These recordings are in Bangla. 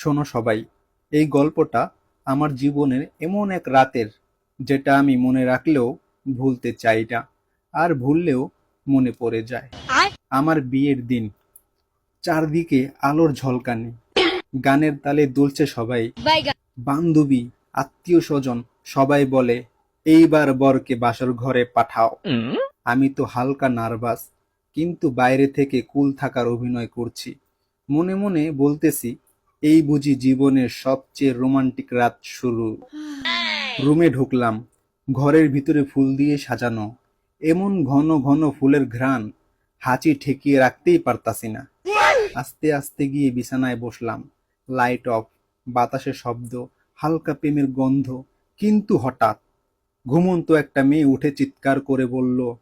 শোনো সবাই এই গল্পটা আমার জীবনের এমন এক রাতের যেটা আমি মনে রাখলেও ভুলতে চাই না আর ভুললেও মনে পড়ে যায়। আমার বিয়ের দিন চারদিকে আলোর ঝলকানি গানের তালে দুলছে সবাই। বান্ধবী আত্মীয় স্বজন সবাই বলে এইবার বরকে বাসর ঘরে পাঠাও। আমি তো হালকা নার্ভাস কিন্তু বাইরে থেকে কুল থাকার অভিনয় করছি। মনে মনে বলতেছি এই বুঝি জীবনের সবচেয়ে রোমান্টিক রাত শুরু। রুমে ঢুকলাম, ঘরের ভিতরে ফুল দিয়ে সাজানো। এমন ঘন ঘন ফুলের ঘ্রাণ হাঁচি ঠেকিয়ে রাখতেই পারতাছি না। আস্তে আস্তে গিয়ে বিছানায় বসলাম। লাইট অফ, বাতাসের শব্দ, হালকা প্রেমের গন্ধ। কিন্তু হঠাৎ ঘুমন্ত একটা মেয়ে উঠে চিৎকার করে বলল,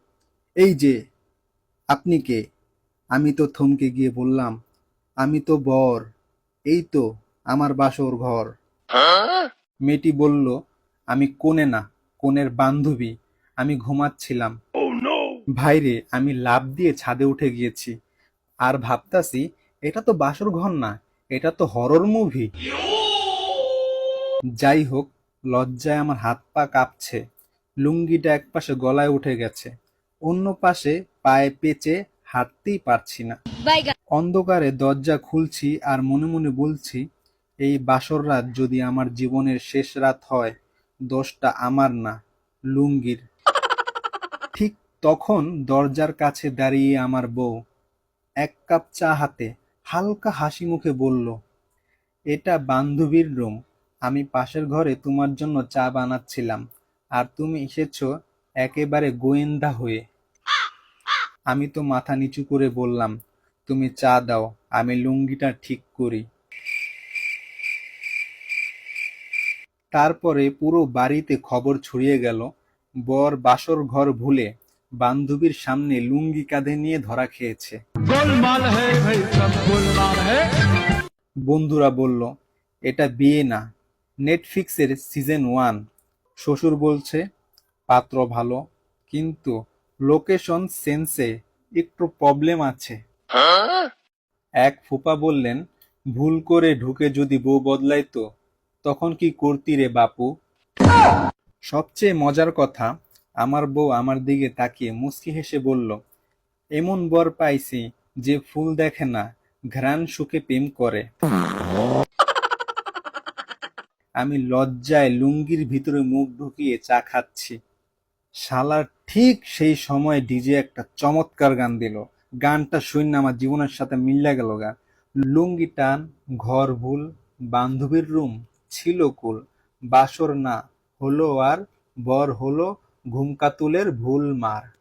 এই যে, আপনি কে? আমি তো থমকে গিয়ে বললাম, আমি তো বর। এই তো আমার বাসর ঘর। মেয়েটি বলল, আমি কোনে না কোনের বান্ধবী, আমি ঘুমাচ্ছিলাম। ভাইরে, আমি লাভ দিয়ে ছাদে উঠে গিয়েছি। আর ভাবতাছি, এটা তো বাসর ঘর না, এটা তো হরর মুভি যাই হোক, লজ্জায় আমার হাত পা কাঁপছে। লুঙ্গিটা একপাশে গলায় উঠে গেছে। অন্য পাশে পায়ে পেঁচে হাঁটতেই পারছি না। অন্ধকারে দরজা খুলছি আর মনে মনে বলছি এই বাসর রাত যদি আমার জীবনের শেষ রাত হয় দোষটা আমার না লুঙ্গির। ঠিক তখন দরজার কাছে দাঁড়িয়ে আমার বউ এক কাপ চা হাতে হালকা হাসি মুখে বলল এটা বান্ধবীর রুম। আমি পাশের ঘরে তোমার জন্য চা বানাচ্ছিলাম আর তুমি এসেছ একেবারে গোয়েন্দা হয়ে। আমি তো মাথা নিচু করে বললাম তুমি চা দাও আমি লুঙ্গিটা ঠিক করি। তারপরে পুরো বাড়িতে খবর ছড়িয়ে গেল বর বাসর ঘর ভুলে বান্ধবীর সামনে লুঙ্গি কাঁধে নিয়ে ধরা খেয়েছে। বন্ধুরা বলল এটা বিয়ে না নেটফ্লিক্সের সিজন ওয়ান শ্বশুর বলছে পাত্র ভালো কিন্তু লোকেশন সেন্সে একটু প্রবলেম আছে। এক ফুপা বললেন, ভুল করে ঢুকে যদি বউ বদলাইতো, তখন কি করতি রে বাপু? সবচেয়ে মজার কথা, আমার বউ আমার দিকে তাকিয়ে মুচকি হেসে বলল, এমন বর পাইছি যে ফুল দেখে না, ঘ্রাণ সুখে প্রেম করে। আমি লজ্জায় লুঙ্গির ভিতরে মুখ ঢুকিয়ে চা খাচ্ছি। শালার ঠিক সেই সময় ডিজে একটা চমৎকার গান দিল। গানটা শুনে আমার জীবনের সাথে মিল্লা গেল গা। লুঙ্গি টান, ঘর ভুল, বান্ধবীর রুম, ছিল কুল। বাসর না, হলো আর বর হলো, ঘুমকাতুলের ভুল মার।